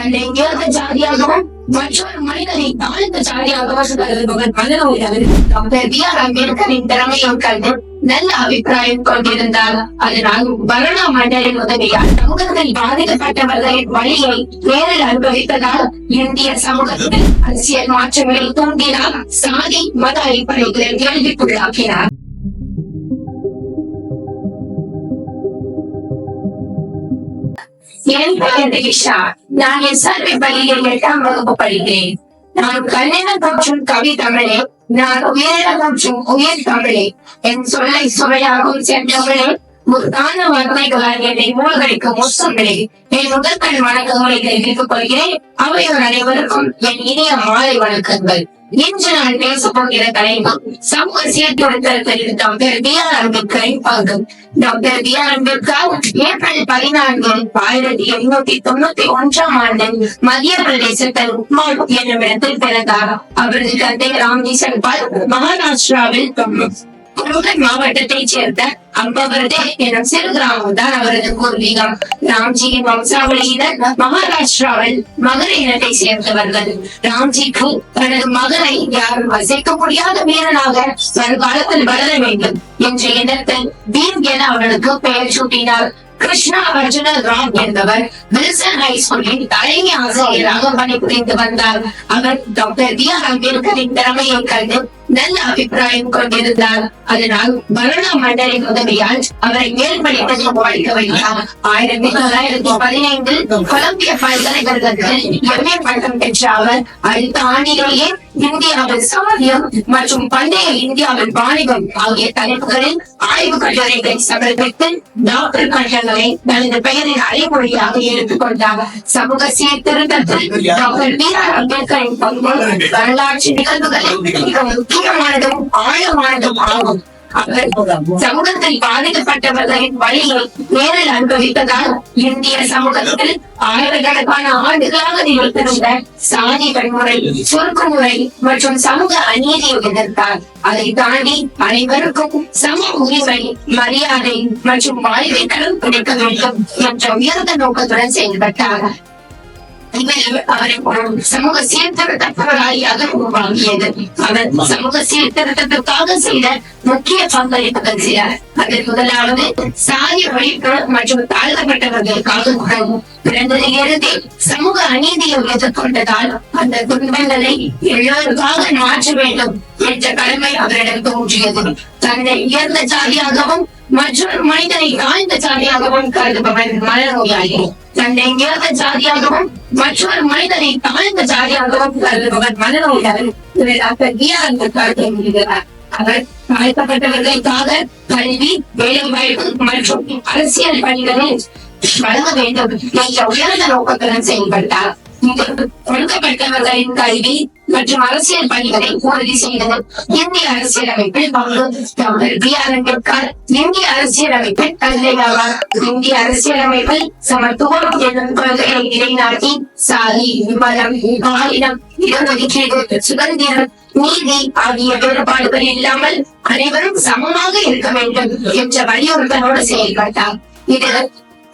தன்னை உயர்ந்த ஜாதியாகவும் மற்றொரு மனிதனை தாழ்ந்த ஜாதியாகவும் கருதுபவர் மனநோயாளர் டாக்டர் பி ஆர் அம்பேத்கரின் திறமையும் கண்டு நல்ல அபிப்பிராயம் கொண்டிருந்தார். அதனால் பரணா மண்டலின் உதவியால் சமூகத்தில் பாதிக்கப்பட்டவர்களின் வழியை நேரில் அனுபவித்ததால் இந்திய சமூகத்தில் அரசியல் மாற்றங்களை தூண்டினார் சாதி மத அடிப்படைகளில் கேள்விக்குள்ளாக்கினார். என் பெயர் திகிஷா நான் எஸ்ஆர்பி பள்ளியில் எட்டாம் வகுப்பு படிக்கிறேன். நான் கல்யாணம் மற்றும் கவி தமிழே நான் உயர மற்றும் உயிர் தமிழே. என் சொல்லை சுவையாகும் சென்றவர்களே முத்தான வார்த்தைகளால் என்னை மூழ்கடிக்கும் மோசங்களே. என் முதற்கண் வணக்கங்களை தெரிவித்துக் கொள்கிறேன். அவையோர் அனைவருக்கும் என் இனிய மாலை வணக்கங்கள். இன்று நான் பேச போகிற தலைப்பு சமூக சீர்திருத்தத்தில் டாக்டர் பி ஆர் அம்பேத்கரின் பங்கு. Doctor B R Ambedkar April பதினான்கு ஆயிரத்தி எண்ணூத்தி தொண்ணூத்தி ஒன்றாம் ஆண்டு மத்திய பிரதேசத்தில் உப்மால் என்னும் இடத்தில் பிறந்தார். அவரது தந்தை ராம்ஜி சன்பால் மகாராஷ்டிராவில் குருகன் மாவட்டத்தைச் சேர்ந்த அம்பவரதே எனும் சிறு கிராமம் தான் அவரது பூர்வீகம். ராம்ஜியின் வம்சாவளியினர் மகாராஷ்டிராவில் மகர இனத்தை சேர்ந்தவர்கள். ராம்ஜிக்கு தனது மகனை யாரும் வசிக்க முடியாத வீரனாக வருங்காலத்தில் வளர வேண்டும் என்ற எண்ணத்தில் பீம் என அவனுக்கு பெயர் சூட்டினார். கிருஷ்ணா அர்ஜுன ராம் என்பவர் வில்சன் ஹைஸ்கூலின் தலைமை ஆசிரியராக பணிபுரிந்து வந்தார். அவர் டாக்டர் பி ஆர் அம்பேத்கரின் திறமையை கண்டு நல்ல அபிப்பிராயம் கொண்டிருந்தார் அதனால் பரணா மன்னரின் உதவியால் அவரை மேல் படிப்பதில் படிக்க வைத்தார் ஆயிரத்தி தொள்ளாயிரத்தி பதினைந்தில் கொலம்பிய பல்கலைக்கழகத்தில் எம்ஏ பட்டம் பெற்ற அவர் அடுத்த ஆண்டிலேயே இந்தியாவில் சாதியம் மற்றும் பண்டைய இந்தியாவில் வாணிபம் ஆகிய தலைப்புகளில் ஆய்வு கட்டுரைகளை சமர்ப்பித்து டாக்டர் பட்டங்களை தனது பெயரின் அடைமொழியாக எடுத்துக்கொண்டார் சமூக சீர்திருத்தத்தில் டாக்டர் பி ஆர் அம்பேத்கரின் பங்கு வரலாற்று நிகழ்வுகளில் மிக ஆயிரமானதும் ஆழமானதும் ஆகும். சமூகத்தில் பாதிக்கப்பட்டவர்களின் வழியை நேரில் அனுபவித்ததால் இந்திய சமூகத்தில் ஆயிரக்கணக்கான ஆண்டுகளாக நிகழ்த்திருந்த சாதி வன்முறை சுருக்குமுறை மற்றும் சமூக அநீதியை எதிர்த்தார். அதை தாண்டி அனைவருக்கும் சம உரிமை மரியாதை மற்றும் வாழ்வை தரம் கிடைக்க வேண்டும் என்ற உயர்ந்த நோக்கத்துடன் செயல்பட்டார். இவர் அவரை ஒரு சமூக சீர்திருத்தப்பராளியாக உருவாக்கியது அவர் சமூக சீர்திருத்தத்திற்காக செய்த முக்கிய பங்களிப்புகள் சில அதில் முதலாவது சாதி ஒழிப்பு மற்றும் தாழ்த்தப்பட்டவர்களுக்காக உணவு பிறந்தது இறுதி சமூக அநீதியை எதிர்கொண்டதால் அந்த துன்பங்களை எல்லோருக்காக மாற்ற வேண்டும் என்ற கடமை அவரிடம் தோன்றியது. தன்னை உயர்ந்த சாதியாகவும் மற்றொரு மனிதனை தாழ்ந்த சாதியாகவும் கருதுபவன் மனநோயாளி தன்னை உயர்ந்த ஜாதியாகவும் மற்றொரு மனிதனை தாழ்ந்த ஜாதியாகவும் கருதுபவர் மனநோயாளர் டாக்டர் ஆர் அவர் தாழ்த்தப்பட்டவர்களுக்காக கல்வி வேலை வாய்ப்பு மற்றும் அரசியல் பணிகளில் வழங்க வேண்டும் என்ற உயர்ந்த நோக்கத்துடன் செயல்பட்டார். இங்கு கல்வி மற்றும் அரசியல் பணிகளை உறுதி செய்தது இந்திய அரசியலமைப்பில் பங்கு. டாக்டர் பி ஆர் அம்பேத்கர் இந்திய அரசியலமைப்பில் தந்தையாவார் இந்திய அரசியலமைப்பில் சமத்துவம் என்னும் கொள்கையை நிலைநாட்டி சாதி விமலம் மாநிலம் இடஒதுக்கீடு சுதந்திரம் நீதி ஆகிய வேறுபாடுகள் இல்லாமல் அனைவரும் சமமாக இருக்க வேண்டும் என்ற வலியுறுத்தலோடு செயல்பட்டார். இது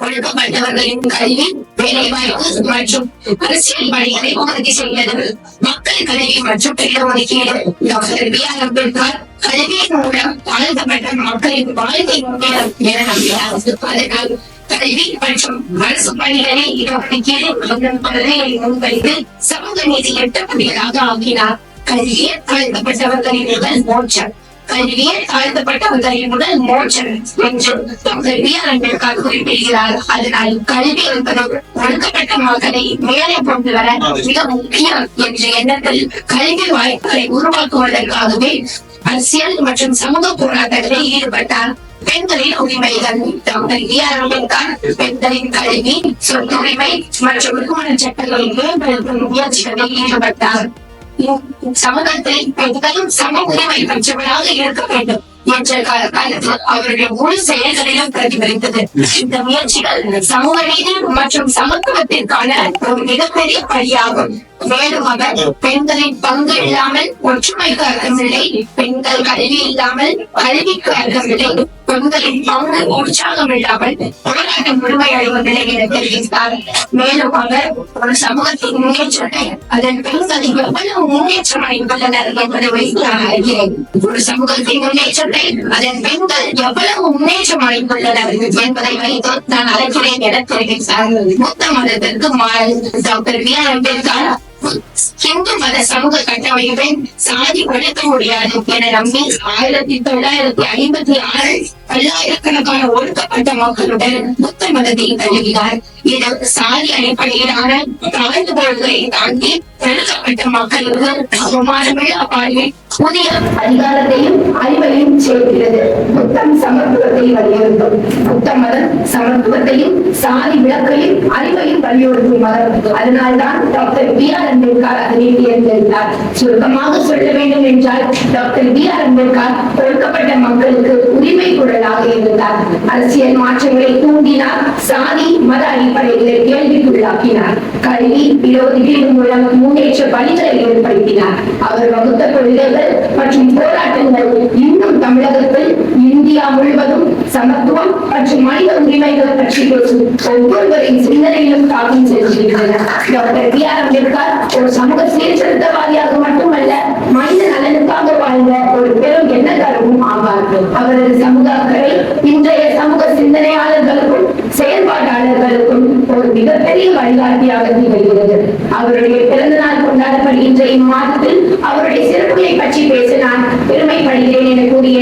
கொடுக்கப்பட்டவர்களின் கல்வி வேலைவாய்ப்பு மற்றும் அரசியல் பணிகளை உறுதி செய்தது மக்கள் கல்வி மற்றும் இடஒதுக்கீடு டாக்டர் பி ஆர் அம்பேத்கர் கல்வியின் மூலம் தாழ்த்தப்பட்ட மக்களின் வாழ்க்கை முன்னேறும் என நம்பினார் அதனால் கல்வி மற்றும் அரசு பணிகளை இடஒதுக்கீடு என்னும் கொள்கையை முன்வைத்து சமூக நீதி எட்டக்கூடியதாக ஆக்கினார் கல்வியை தாழ்த்தப்பட்டவர்களின் முதல் மோட்சம் கல்வியே தாழ்த்தப்பட்டவர்களின் முதல் மோட்சம் என்று குறிப்பிடுகிறார். அதனால் கல்வி என்பது ஒடுக்கப்பட்ட மக்களை மேலே கொண்டு வர மிக முக்கியம் என்ற எண்ணத்தில் கல்வி வாய்ப்புகளை உருவாக்குவதற்காகவே அரசியல் மற்றும் சமூக போராட்டங்களில் ஈடுபட்டார். பெண்களின் உரிமைகள். டாக்டர் பி ஆர் அம்பேத்கர் பெண்களின் கல்வி சொத்துரிமை மற்றும் நிறுவன சட்டங்களின் மேம்படுத்தும் முயற்சிகளில் ஈடுபட்டார். சமூகத்தில் பெண்களும் சம உரிமை பெற்றவராக இருக்க வேண்டும் என்ற காலத்தில் அவருடைய முழு செயல்களிலும் பிரதிபலித்தது. இந்த முயற்சிகள் சமூக நீதி மற்றும் சமத்துவத்திற்கான ஒரு மிகப்பெரிய படியாகும் மேலும் அவர் பெண்களின் பங்கு இல்லாமல் ஒற்றுமைக்கு அர்த்தமில்லை பெண்கள் கல்வி இல்லாமல் கல்விக்கு அர்த்தமில்லை. பெண்களின் பங்கு உற்சாகம் இல்லாமல் முழுமையடையும் தெரிவித்தார் மேலும் அவர் ஒரு சமூகத்தின் முன்னேற்றத்தை அதன் பெண்கள் எவ்வளவு முன்னேற்றம் என்பதை வைத்து ஒரு சமூகத்தின் முன்னேற்றத்தை அதன் பெண்கள் எவ்வளவு என்பதை வைத்து நான் அழைக்கிறேன் என தெரிவித்தார் மதத்திற்கு doctor B R Ambedkar Hindu மத சமூக கட்டமைப்பை சாதி ஒழிக்க முடியாது என நம்பி ஆயிரத்தி தொள்ளாயிரத்தி ஐம்பத்தி ஆறு பல்லாயிரக்கணக்கான ஒடுக்கப்பட்ட மக்களுடன் புத்த மதத்தை தழுவினார். இது சாதி அடிப்படையிலான தாழ்ந்து கொள்கையை தாண்டி பெருக்கப்பட்ட மக்களுக்கு அவமானமில்லா வாழ்வில் புதிய அதிகாரத்தையும் அறிவையும் சேர்க்கிறது புத்தம் சமத்துவத்தையும் வலியுறுத்தும் புத்த மதம் சமத்துவத்தையும் சாதி விளக்கையும் அறிவையும் வலியுறுத்தும் மதம் அதனால்தான் டாக்டர் பி ஆர் அம்பேத்கர் அதனை தேர்ந்தெடுத்தார் சுருக்கமாக சொல்ல வேண்டும் என்றால் டாக்டர் பி ஆர் அம்பேத்கர் ஒடுக்கப்பட்ட மக்களுக்கு உரிமை குரலாக இருந்தார் அரசியல் மாற்றங்களை தூண்டினார் சாதி மத அடிப்படைகளை கேள்விக்குள்ளாக்கினார் கல்வி விரோதிகள் மூலம் பங்கேற்ற பணிகளை ஏற்படுத்தினார் அவர் வகுத்த கொள்கைகள் மற்றும் போராட்டங்கள் இன்னும் தமிழகத்தில் இந்தியா முழுவதும் சமத்துவம் மற்றும் மனித உரிமைகள் பற்றி பேசும் ஒவ்வொருவரின் சிந்தனையிலும் தாக்கம் செலுத்துகின்றன டாக்டர் பி ஆர் அம்பேத்கர் ஒரு சமூக சீர்திருத்தவாதியாக மட்டுமல்ல மனித நலனுக்காக வாழ்ந்த ஒரு பெரும் எண்ணக்காரரும் ஆவார். அவரது சமூக அக்கறை இன்றைய சமூக சிந்தனையாளர்களுக்கும் செயல்பாட்டாளர்களுக்கும் ஒரு மிகப்பெரிய வழிகாட்டியாக திகழ்கிறது. அவருடைய பிறந்த இன்றைய மாதத்தில் இம்மாதத்தில் அவருடைய சிறப்புகளை பற்றி பேச நான் பெருமைப்படுகிறேன் என கூறிய